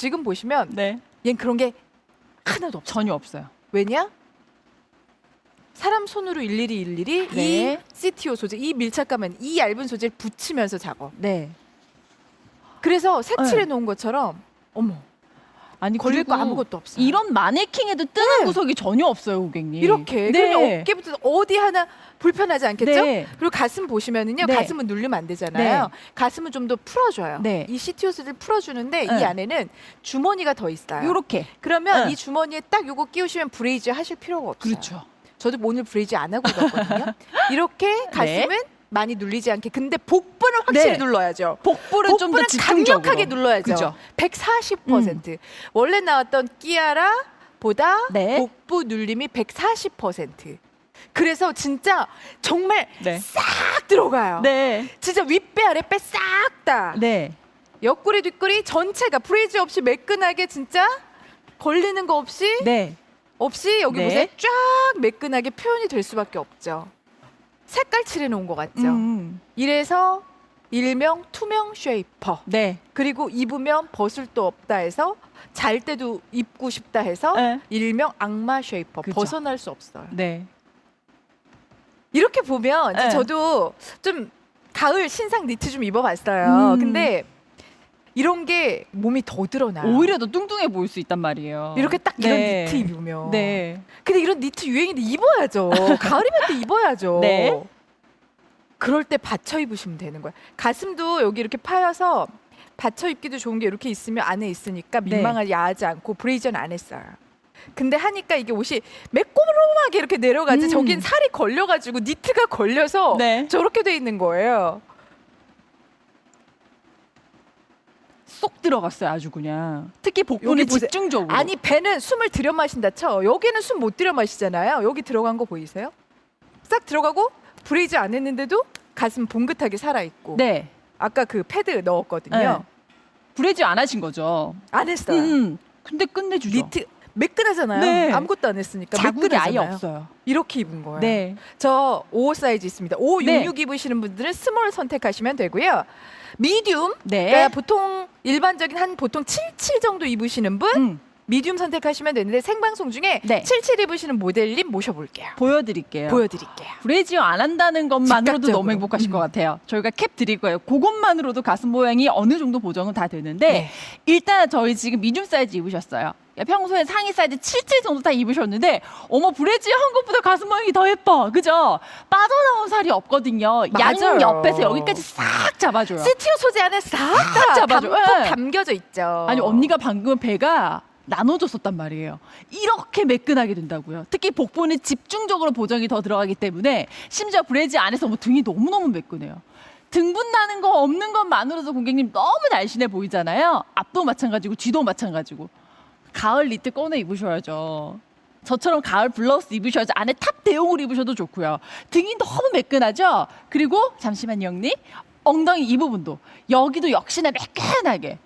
지금 보시면 네. 얜 그런 게 하나도 없어. 전혀 없어요. 왜냐? 사람 손으로 일일이 일일이 이 네. CTO 소재, 이 밀착감은 이 얇은 소재를 붙이면서 작업. 네. 그래서 색칠해 네. 놓은 것처럼 어머 아니 걸릴 거 아무것도 없어요. 이런 마네킹에도 뜨는 네. 구석이 전혀 없어요, 고객님. 이렇게 네. 그러면 어깨부터 어디 하나 불편하지 않겠죠? 네. 그리고 가슴 보시면은요 네. 가슴은 누르면 안 되잖아요. 네. 가슴은 좀 더 풀어줘요. 네. 이 소재를 풀어주는데 이 네. 안에는 주머니가 더 있어요. 요렇게. 그러면 네. 이 주머니에 딱 요거 끼우시면 브레이즈 하실 필요가 없어요. 그렇죠. 저도 오늘 브레이즈 안 하고 갔거든요. 이렇게 가슴은 많이 눌리지 않게. 근데 복부는 확실히 네. 눌러야죠. 복부를 좀더 복부는 집중적으로. 강력하게 눌러야죠. 그죠. 140%. 원래 나왔던 끼아라 보다 네. 복부 눌림이 140%. 그래서 진짜 정말 네. 싹 들어가요. 네. 진짜 윗배 아랫배 싹 다. 네. 옆구리 뒷구리 전체가 브레이즈 없이 매끈하게 진짜 걸리는 거 없이 네. 없이 여기 네. 보세요. 쫙 매끈하게 표현이 될 수밖에 없죠. 색깔 칠해 놓은 것 같죠. 음. 이래서 일명 투명 쉐이퍼. 네. 그리고 입으면 벗을 도 없다 해서 잘 때도 입고 싶다 해서 네. 일명 악마 쉐이퍼. 그죠. 벗어날 수 없어요. 네. 이렇게 보면 네. 저도 좀 가을 신상 니트 좀 입어봤어요. 음. 근데 이런 게 몸이 더 드러나요. 오히려 더 뚱뚱해 보일 수 있단 말이에요. 이렇게 딱 이런 네. 니트 입으면. 네. 근데 이런 니트 유행인데 입어야죠. 가을이면 또 입어야죠. 네. 그럴 때 받쳐 입으시면 되는 거야. 가슴도 여기 이렇게 파여서 받쳐 입기도 좋은 게 이렇게 있으면 안에 있으니까 네. 민망하지 야하지 않고 브레이저는 안 했어요. 근데 하니까 이게 옷이 매꼬름하게 이렇게 내려가지 음. 저긴 살이 걸려가지고 니트가 걸려서 네. 저렇게 돼 있는 거예요. 쏙 들어갔어요, 아주 그냥. 특히 복부는 보세요. 집중적으로. 아니 배는 숨을 들여 마신다 쳐. 여기는 숨 못 들여 마시잖아요. 여기 들어간 거 보이세요? 싹 들어가고 브레이저 안 했는데도 가슴 봉긋하게 살아 있고. 네. 아까 그 패드 넣었거든요. 네. 브레이즈 안 하신 거죠. 안 했어요. 음. 근데 끝내주죠. 니트 매끈하잖아요. 네. 아무것도 안 했으니까 자국이 아예. 없어요. 이렇게 입은 거예요. 네. 저 5 사이즈 있습니다. 5, 6, 네. 6 입으시는 분들은 스몰 선택하시면 되고요. 미디움, 네. 그러니까 보통 일반적인 한 보통 77 정도 입으시는 분 음. 미디움 선택하시면 되는데 생방송 중에 네. 77 입으시는 모델님 모셔볼게요. 보여드릴게요. 보여드릴게요. 브레이즈어 안 한다는 것만으로도 즉각적으로. 너무 행복하실 음. 것 같아요. 저희가 캡 드릴 거예요. 그것만으로도 가슴 모양이 어느 정도 보정은 다 되는데 네. 일단 저희 지금 미디움 사이즈 입으셨어요. 평소에 상의 사이즈 77 정도 다 입으셨는데 어머 브레이즈어 한 것보다 가슴 모양이 더 예뻐. 그죠? 빠져나온 살이 없거든요. 양 맞아요. 옆에서 여기까지 싹 잡아줘요. CTO 소재 안에 싹다 잡아줘. 담뿍 네. 담겨져 있죠. 아니 언니가 방금 배가 나눠줬었단 말이에요. 이렇게 매끈하게 된다고요. 특히 복부는 집중적으로 보정이 더 들어가기 때문에 심지어 브레이즈 안에서 뭐 등이 너무너무 매끈해요. 등분 나는 거 없는 것만으로도 고객님 너무 날씬해 보이잖아요. 앞도 마찬가지고 뒤도 마찬가지고. 가을 니트 꺼내 입으셔야죠. 저처럼 가을 블라우스 입으셔야죠. 안에 탑 대용을 입으셔도 좋고요. 등이 너무 매끈하죠. 그리고 잠시만요, 형님. 엉덩이 이 부분도 여기도 역시나 매끈하게